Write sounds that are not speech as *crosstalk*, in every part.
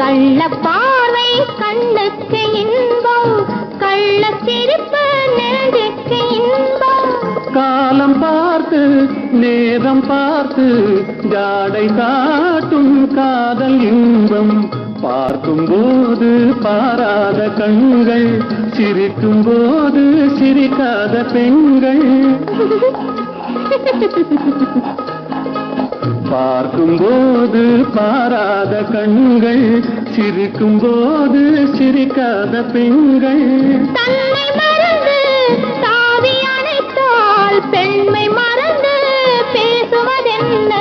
கள்ளப்பாறை கண்ணுக்கு இன்பம் கள்ளச்சிரிப்பு நெஞ்சுக்கு இன்பம். காலம் பார்த்து நேரம் பார்த்து ஜாடை காட்டும் காதல் இன்பம். பார்க்கும் போது பாராத கண்கள் சிரிக்கும் போது சிரிக்காத பெண்கள். *laughs* பார்க்கும் போது பாராத கண்கள் சிரிக்கும் போது சிரிக்காத பெண்கள். தன்னை மறந்து தாவி அணைத்தால் பெண்மை மறந்து பேசுவதென்ன?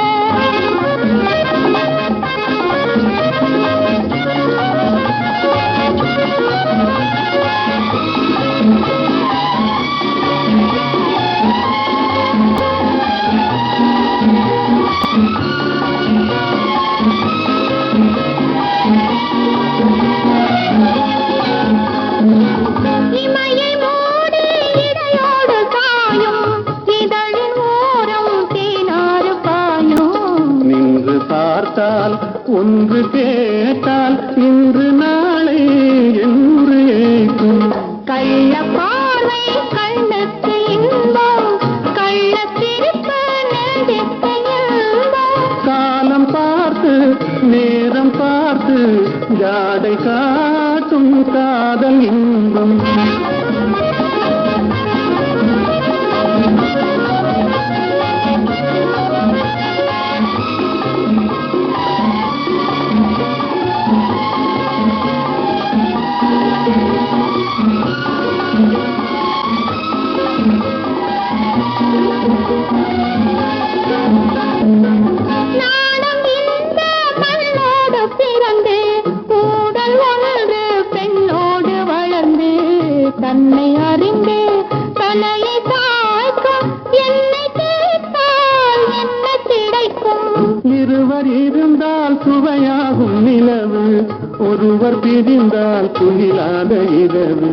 நிலவு ஒருவர் பிரிந்தால் துயிலாத இரவு.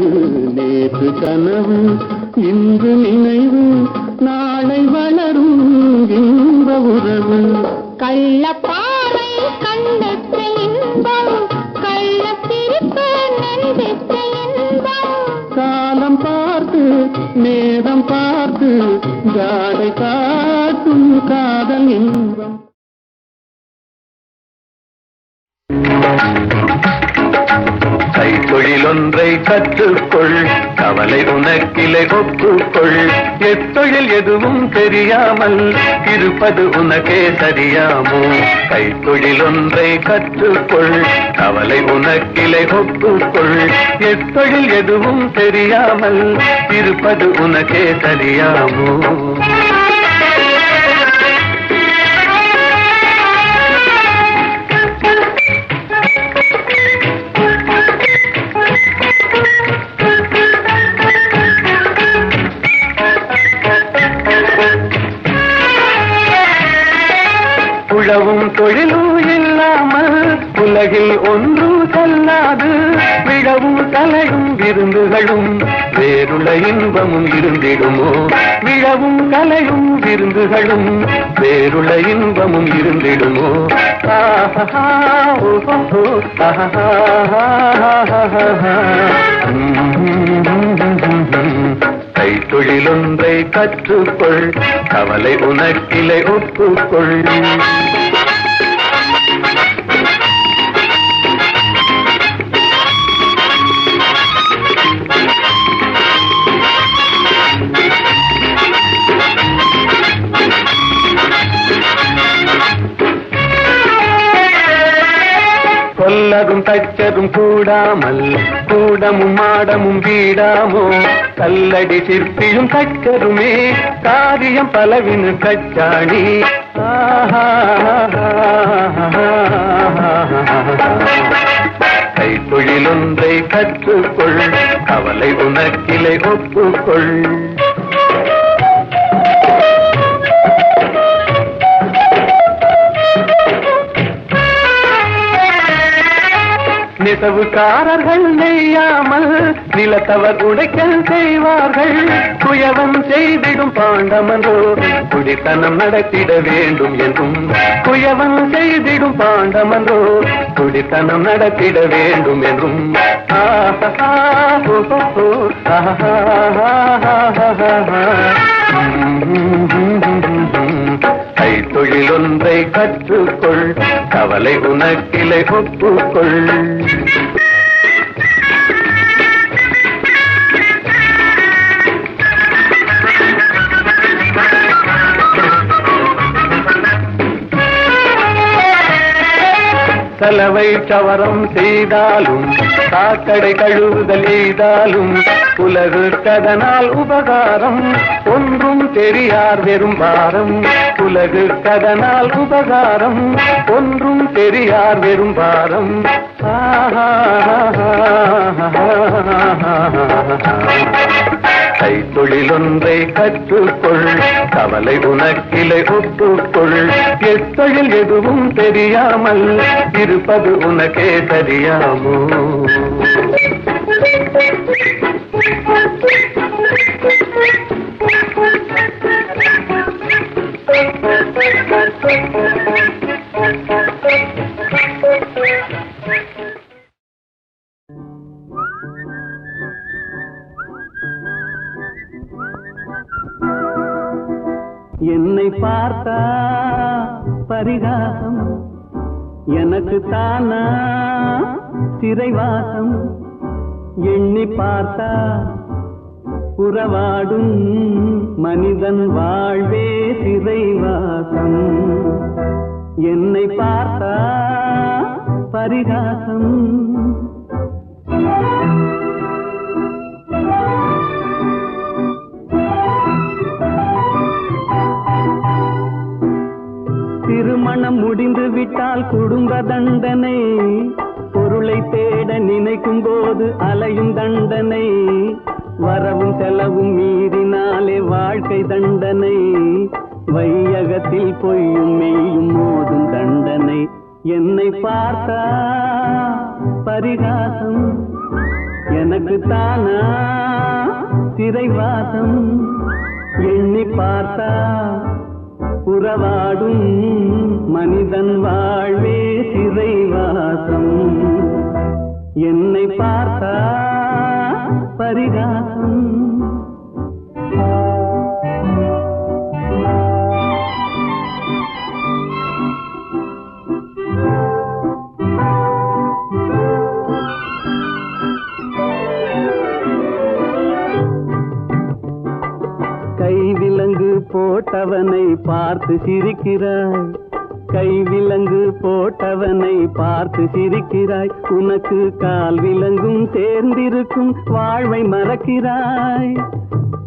நேற்று கனவு இன்று நினைவு நாளை வளரும் இன்ப உறவு. கள்ள பாறை கண்ணுக்கு இன்பம் கள்ள சிரிப்பு நெஞ்சுக்கு இன்பம். காலம் பார்த்து நேரம் பார்த்து ஜாடை காட்டும் காதல் இன்பம் ஒன்றை கற்றுக்கொள். கவலை உனக்கிலை ஒப்புக்கொள். எத்தொழில் எதுவும் தெரியாமல் இருப்பது உனக்கே சரியாமோ? கைத்தொழிலொன்றை கற்றுக்கொள். கவலை உனக்கிலை ஒப்புக்கொள். எத்தொழில் எதுவும் தெரியாமல் இருப்பது உனக்கே சரியாமோ? உலகில் ஒன்றும் செல்லாது. விழவும் கலையும் விருந்துகளும். வேறுள்ள இன்பமும் இருந்திடுமோ? விழவும் கலையும் விருந்துகளும். வேறுள்ள இன்பமும் இருந்திடுமோ? ஆஹா கைத்தொழிலொன்றை கற்றுக்கொள். கவலை உனக்கிலை ஒப்புக்கொள். கொல்லதும் தச்சரும் கூடாமல் கூடமும் மாடமும் வீடாமோ? கல்லடி சிற்பியும் தச்சருமே காரியம் பலவினு கச்சாணி. கைத்தொழிலொன்றை கற்றுக்கொள் கவலை உனக்கிளை ஒப்புக்கொள். நெசவுக்காரர்கள் நெய்யாமல் நிலத்தவர் உடைக்கல் செய்வார்கள். குயவன் செய்திடும் பாண்டமன்றோ குடித்தனம் நடத்திட வேண்டும் என்றும். குயவன் செய்திடும் பாண்டமன்றோ குடித்தனம் நடத்திட வேண்டும் என்றும். ஆஹா, ஓஹோ, ஆஹா. ஒன்றை கற்றுக்கொள் கவலை உனக்கிளை ஒப்புக்கொள். சலவை சவரம் செய்தாலும் சாக்கடை கழுவுதல் எய்தாலும் உலகு கதனால் உபகாரம் ஒன்றும் தெரியார் வெறும் பாரம். உலகு கதனால் உபகாரம் ஒன்றும் தெரியார் வெறும் பாரம். ஆஹா. கைத்தொழிலொன்றை கற்றுக்கொள் கவலை உனக்கிலை ஒப்புக்கொள் எத்தொழில் எதுவும் தெரியாமல் இருப்பது உனக்கே தெரியாமோ Thank you. என்னை பார்த்தா பரிகாசம். எனக்கு தானா சிறைவாசம். எண்ணி பார்த்தா புறவாடும் மனிதன் வாழ்வே சிறைவாசம். என்னை பார்த்தா பரிகாசம். திருமணம் முடிந்து விட்டால் குடும்ப தண்டனை. பொருளை தேட நினைக்கும் போது அலையும் தண்டனை. வரவும் செலவும் மீறினாலே வாழ்க்கை தண்டனை. வையகத்தில் பொய்யும் மெய்யும் மோதும் தண்டனை. என்னை பார்த்தா பரிகாசம். எனக்கு தானா சிறைவாசம். எண்ணி பார்த்தா உறவாடும் மனிதன் வாழ்வே சிறைவாசம். என்னை பார்த்தா பரிகாசம் போட்டவனை பார்த்து சிரிக்கிறாய். கை விலங்கு போட்டவனை பார்த்து சிரிக்கிறாய். உனக்கு கால் விலங்கும் சேர்ந்திருக்கும் வாழ்வை மறக்கிறாய்.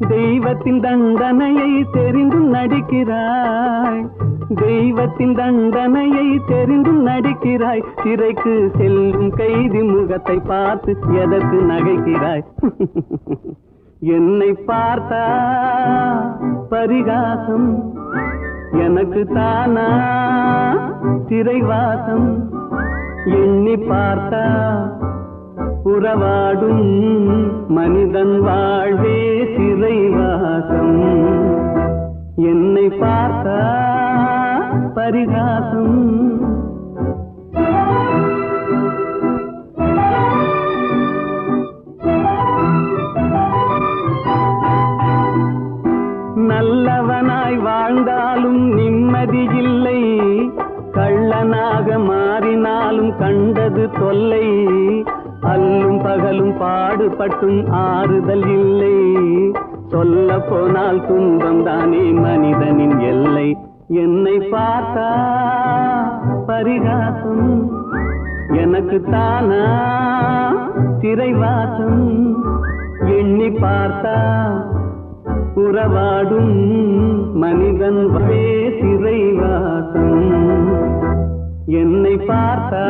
தெய்வத்தின் தண்டனையை தெரிந்தும் நடிக்கிறாய். தெய்வத்தின் தண்டனையை தெரிந்தும் நடிக்கிறாய். சிறைக்கு செல்லும் கைதி முகத்தை பார்த்து எதற்கு நகைக்கிறாய்? *laughs* என்னை பார்த்தா பரிகாசம் எனக்கு தானா சிறைவாசம் எண்ணி பார்த்தா உறவாடும் மனிதன் வாழ்வே சிறைவாசம். என்னை பார்த்தா பரிகாசம் நல்லவனாய் வாழ்ந்தாலும் நிம்மதி இல்லை. கள்ளனாக மாறினாலும் கண்டது தொல்லை. அல்லும் பகலும் பாடுபட்டும் ஆறுதல் இல்லை. சொல்ல போனால் துன்பம் தானே மனிதனின் எல்லை. என்னை பார்த்தா பரிகாசம் எனக்கு தானா சிறைவாசம். எண்ணி பார்த்தா உறவாடும் மனிதன் வே சிறைவாசம். என்னை பார்த்தா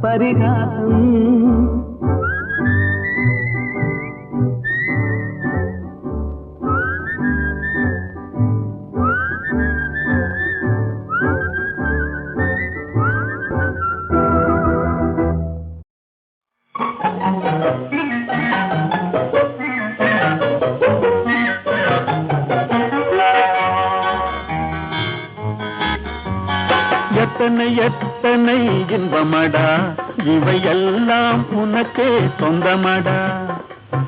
பரிகாசம். எத்தனை எத்தனை இன்பமடா? இவையெல்லாம் உனக்கே சொந்தமடா.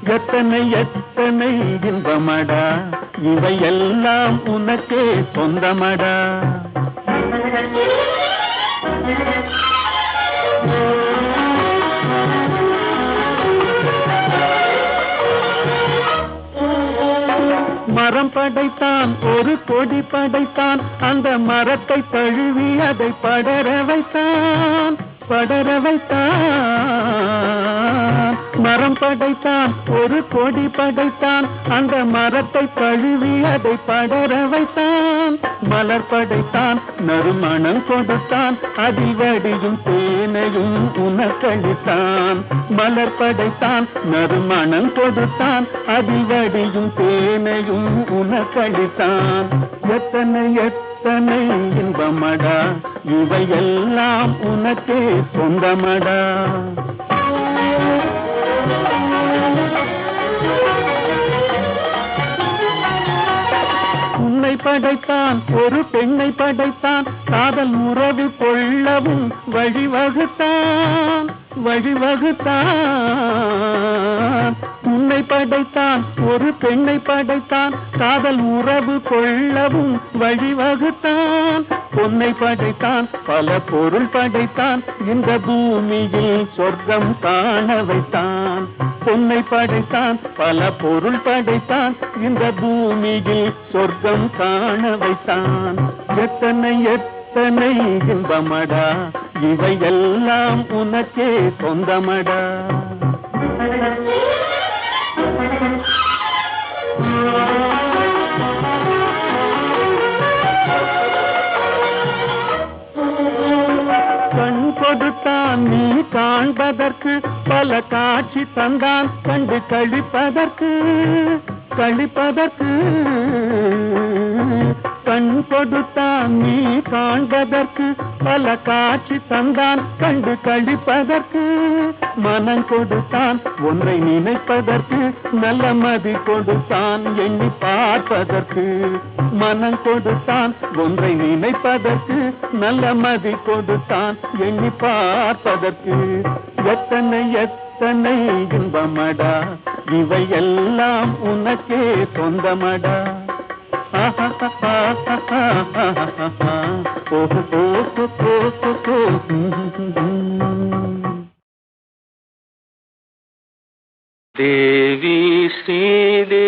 எத்தனை எத்தனை இன்பமடா? இவையெல்லாம் உனக்கே சொந்தமடா. மரம் படைத்தான் ஒரு கொடி படைத்தான் அந்த மரத்தை தழுவி அதை படர வைத்தான் படர வைத்தான். மரம் படைத்தான் ஒரு கொடி படைத்தான். அந்த மரத்தை தழுவி அதை படர வைத்தான். மலர் படைத்தான் நறுமணம் கொடுத்தான். அதில் தேனையும் உனக்களித்தான் மலர் படைத்தான் நறுமணம் கொடுத்தான். அதில் தேனையும் உனக்களித்தான் எத்தனை எத்தனை இன்பமடா இவையெல்லாம் உனக்கே சொந்தமடா. படைத்தான் ஒரு பெண்ணை படைத்தான் காதல் உறவு கொள்ளவும் வழிவகுத்தான் வழிவகுத்தான். உன்னை படைத்தான் ஒரு பெண்ணை படைத்தான் காதல் உறவு கொள்ளவும் வழிவகுத்தான். பொன்னை படைத்தான் பல பொருள் படைத்தான் இந்த பூமியில் சொர்க்கம் காண வைத்தான். பொன்னை படைத்தான் பல பொருள் படைத்தான் இந்த பூமியில் சொர்க்கம் காண வைத்தான். எத்தனை எத்தனை இன்பமடா இவையெல்லாம் உனக்கே சொந்தமடா. கண் கொடுத்தான் நீ காண்பதற்கு பல காட்சி தந்தான் கண்டு கழிப்பதற்கு கழிப்பதற்கு. கண் கொடுத்தான் நீ காண்பதற்கு பல காட்சி தந்தான் கண்டு கழிப்பதற்கு மனம் கொடுத்தான் ஒன்றை நினைப்பதற்கு நல்ல மதி கொடுத்தான் எண்ணி பார்ப்பதற்கு. மனம் கொடுத்தான் ஒன்றை நினைப்பதற்கு நல்ல மதி கொடுத்தான் எண்ணி பார்ப்பதற்கு. எத்தனை எத்தனை இன்பமடா இவையெல்லாம் உனக்கே சொந்தமடா. தேவி ஸ்ரீதேவி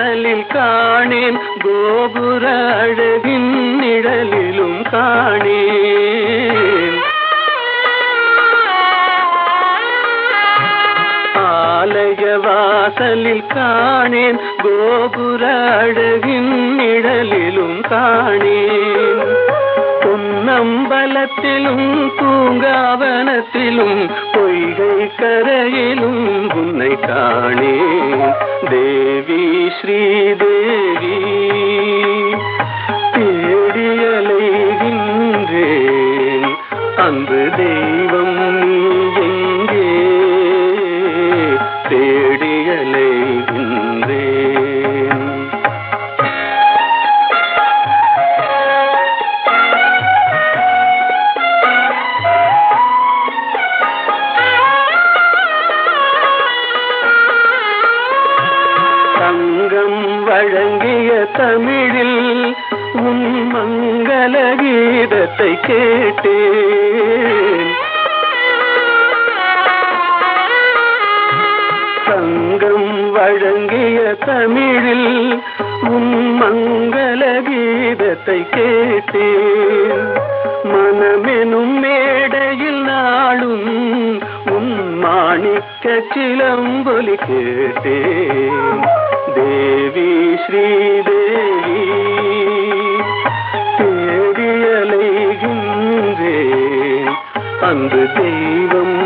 வாசலில் காணேன் கோபுர அழகின் நிழலிலும் காணேன். ஆலய வாசலில் காணேன் கோபுர அழகின் நிழலிலும் காணேன். அம்பலத்திலும் பூங்காவனத்திலும் பொய்கை கரையிலும் உன்னை காணேன் தேவி ஸ்ரீதேவி தேடியலைகின்றேன் அன்பு தெய்வம் அந்த தெய்வம்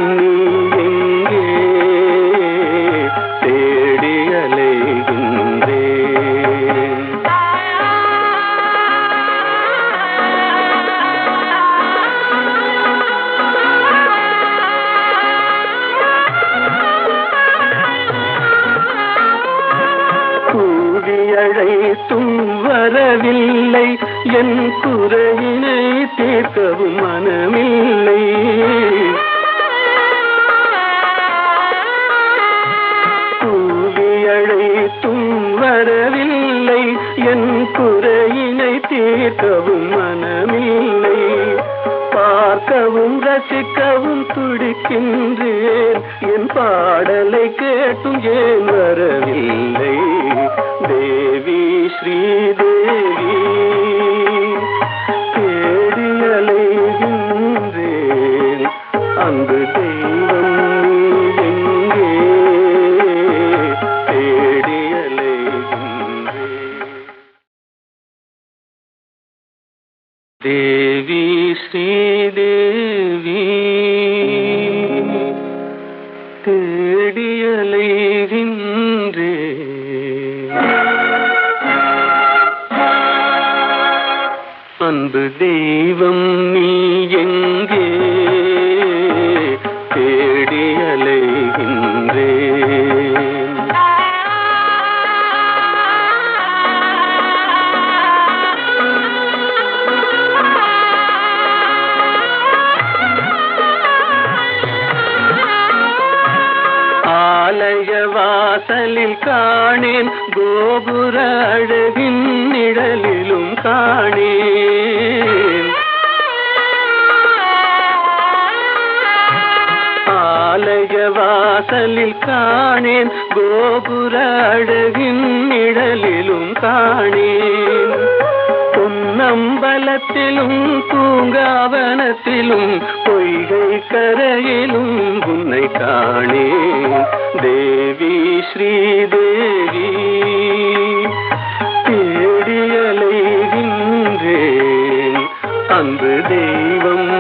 देवी श्री देवी। வாசலில் காணேன் கோபுர அழகின் நிழலிலும் காணேன். ஆலய வாசலில் காணேன் கோபுர அழகின் நிழலிலும் காணேன். அம்பலத்திலும் பூங்காவனத்திலும் பொய்கை கரையிலும் உன்னை காணே தேவி ஸ்ரீதேவி தேடியலைகின்றேன் அன்பு தெய்வம்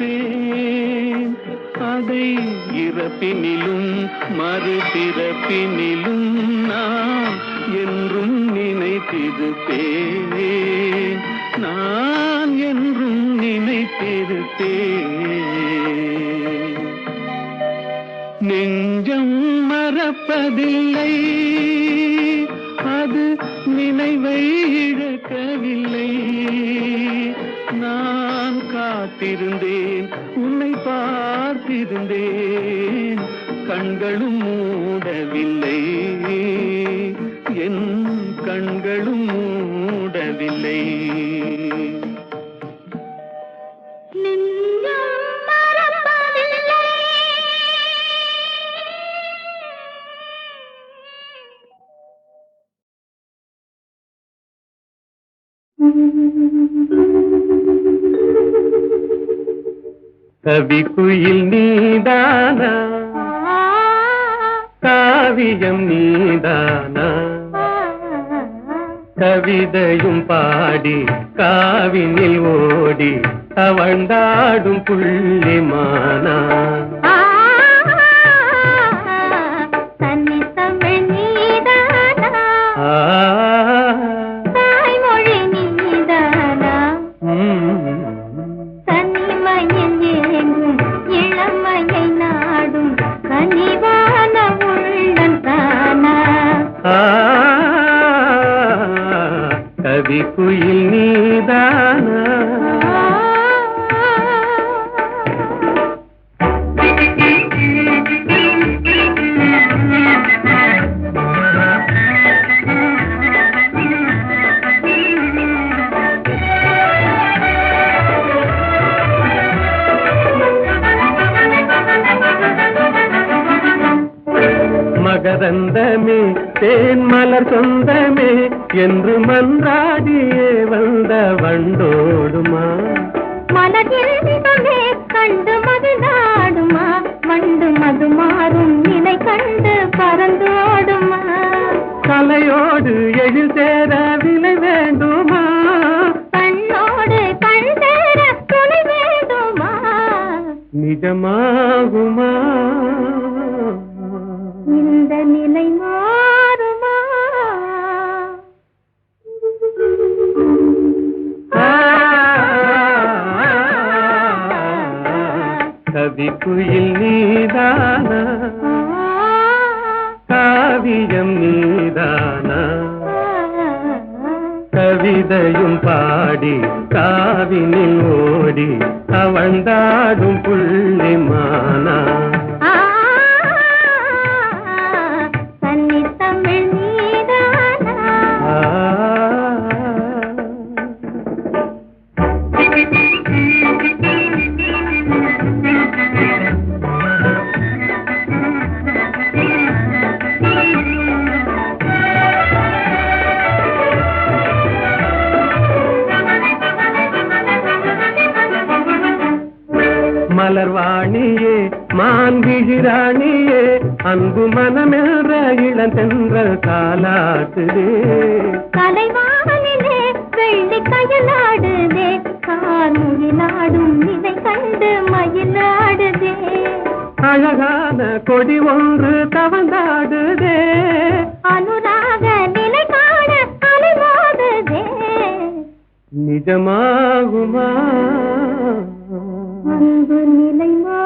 மறுத்தேன் அதை இறப்பினிலும் மறுபிறப்பினிலும் நான் என்றும் நினைத்திருப்பேனே. நான் என்றும் நினைத்திருப்பேன். நெஞ்சம் மறப்பதில்லை. கண்களும் மூடவில்லை. என் கண்களும் மூடவில்லை. கவி குயில் நீதானா? காவியம் நீதானா? கவிதையும் பாடி காவினில் ஓடி தவழ்ந்தாடும் புள்ளிமானா மதிப்பு குயில் மலர்வாணியே மான்விழிராணியே அன்பு மனமென்ற இளந்தென்றல் காலாட்டுதே. கலைவானிலே வெள்ளி கயலாடுதே கார்முகிலாடும் நிலை கண்டு மயிலாடுதே. அழகான கொடி ஒன்று தவந்தாடுதே. அனுராக நிலை காண அலைமோதுதே நிஜமாகுமா? அன்பு நிலை மா